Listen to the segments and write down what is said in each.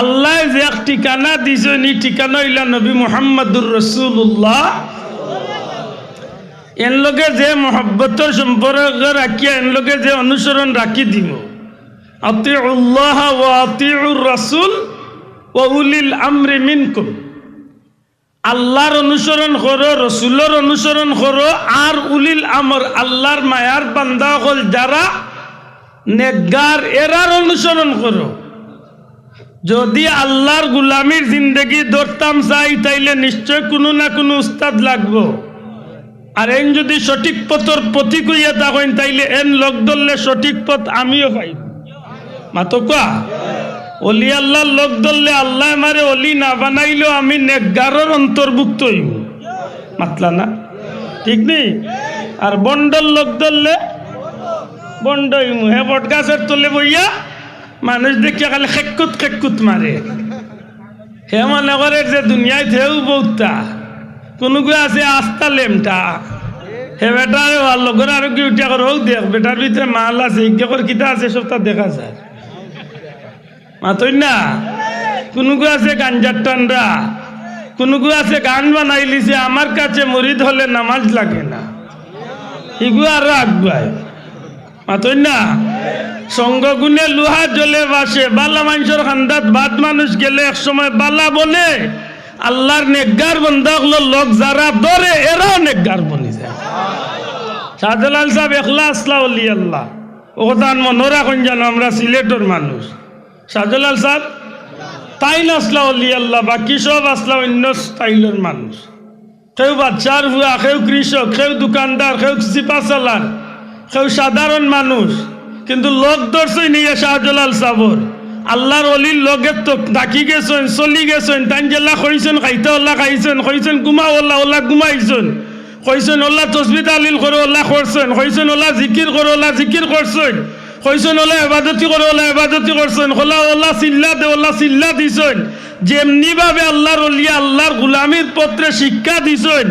আল্লাহ যে এক ঠিকানা দিছেন এই ঠিকানা হইলা নবী মোহাম্মদুর রসুল্লাহ এন লোকে যে মহব্বতর সম্পর্ক রাখিয়া এন লোকে যে অনুসরণ রাখি দিব। আতিউল্লাহ ও আতিউর রাসুল ও উলিল আমরি মিনকুম। আল্লাহর অনুসরণ করো, রসুলের অনুসরণ করো, আর উলিল আমর, আল্লাহর মায়ার বান্দা হল যারা নেগার এরার অনুসরণ করো। যদি আল্লাহর গুলামির জিন্দগি ধরতাম চাই তাইলে নিশ্চয় কোনো না কোনো উস্তাদ লাগবো। আর এন যদি সঠিক পথর পথিক হইয়া থাকেন, তাইলে এন লগ ধরলে সঠিক পথ আমিও পাই মাতো কোয়া? অলি আল্লাহর লোক ধরলে আল্লাহ আমারে অলি না বানাইলেও আমি নেগারর অন্তর্ভুক্ত হইব। মাতলা না? ঠিক নেই আর বন্ডর লোক ধরলে বন্ড হইব। হে বট গাছের তলে বইয়া মানুষ দেখিয়া খালি খেকুত খেকুত মারে। হে মনে করে যে দুনিয়ায় থেউ বহুতা কোনো আছে আস্তা লেমটা। হে বেটার ভালো করে আর কি উঠিয়া করে হোক দেখ, বেটার ভিতরে মাল আছে ইজ্ঞা করে, কিতা আছে, সব তা দেখা যায়। মাতই না? কোনো আছে গাঞ্জার টান্ডা কোনো আছে গান বানাই লিছে, আমার কাছে মরিদ হলে নামাজ লাগে না। ইগু আরও আগুয়ায় মাতই না সঙ্গ গুনে লোহা জ্বলে বাসে, বালা মানুষের খান্দাত বাদ মানুষ গেলে এক সময় বালা বলে আল্লাহর নেগার বন্ধা হলো লোক যারা ধরে, এরাও নেগার বনি যায়। শাহজালাল সাহেব একলা আসলা অলি আল্লাহ। ও কথা মনে রাখুন জানো আমরা সিলেটের মানুষ। শাহজালাল সাহেব তাই আসলা অলি আল্লাহ, বাকি সব আসলা অন্য স্টাইলের মানুষ। কেউ বাচ্চার হুয়া, কেউ কৃষক, কেউ দোকানদার, কেউ চিপা চালার কেউ সাধারণ মানুষ, কিন্তু লোক দর্শই নিয়ে শাহজালাল সাবর। আল্লাহর অলির লগে ডাকি গেছেন, চলি গেছেন তাই জেলা কইছেন খাইতে ওল্লা খাইছেন কইছেন গুমা ওল্লা ওল্লা গুমাইছেন কইছেন ওল্লা তসবি তালিল করে ওল্লা করছেন কইছেন ওল্লা জিকির করে ওল্লা জিকির করছেন কইছেন ওলা এবাদতি করে ওলা এবাদতি করছেন ওলা ওল্লা চিল্লা দে ওল্লা চিল্লা দিছেন। যেমনি ভাবে আল্লাহর অলিয়া আল্লাহর গুলামির পত্রে শিক্ষা দিছেন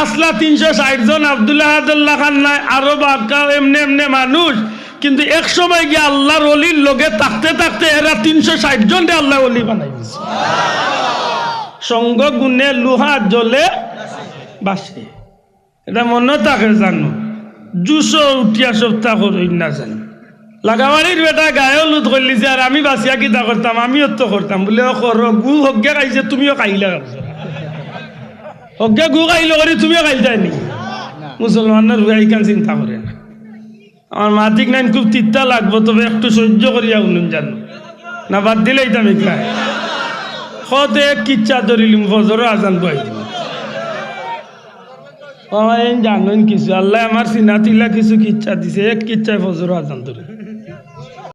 আসলা তিনশো ষাট জন আবদুল্লাহ আদুল্লাহ খান নাই, আরও বাকা এমনি এমনি মানুষ। কিন্তু এক সময় গিয়ে আল্লাহর অলির লগে থাকতে থাকতে এরা তিনশো ষাট জন আল্লাহ অলি বানাই সঙ্গ গুণে লোহা জলে বাসে। এটা মনে থাকে জানো, জুসো উঠিয়া সপ্তাহ করই না জানো। লাগাবাড়ির বেটা গায়ে লুত করলি যে, আর আমি বাঁচিয়া কিতা করতাম? আমিও তো করতাম। বলে ও কর গু হজ্ঞা খাইছে, তুমিও খাইলা হজ্ঞা গু খাইলো করি তুমিও খাইতাই নি? মুসলমানের রুয়াই কান চিন্তা করে না। আমার মাতিক নাইন খুব তিত্তা লাগবো তবে একটু সহ্য করিয়া উনুন জানো। না বাদ দিলে খাই। সতে এক কিচ্ছা ধরিলিম ফজর আজান বই দিম জানেন কিছু আল্লাহ আমার চিনাতিলা কিছু কিচ্ছা দিছে এক কিচ্ছায় ফজর আজান ধরে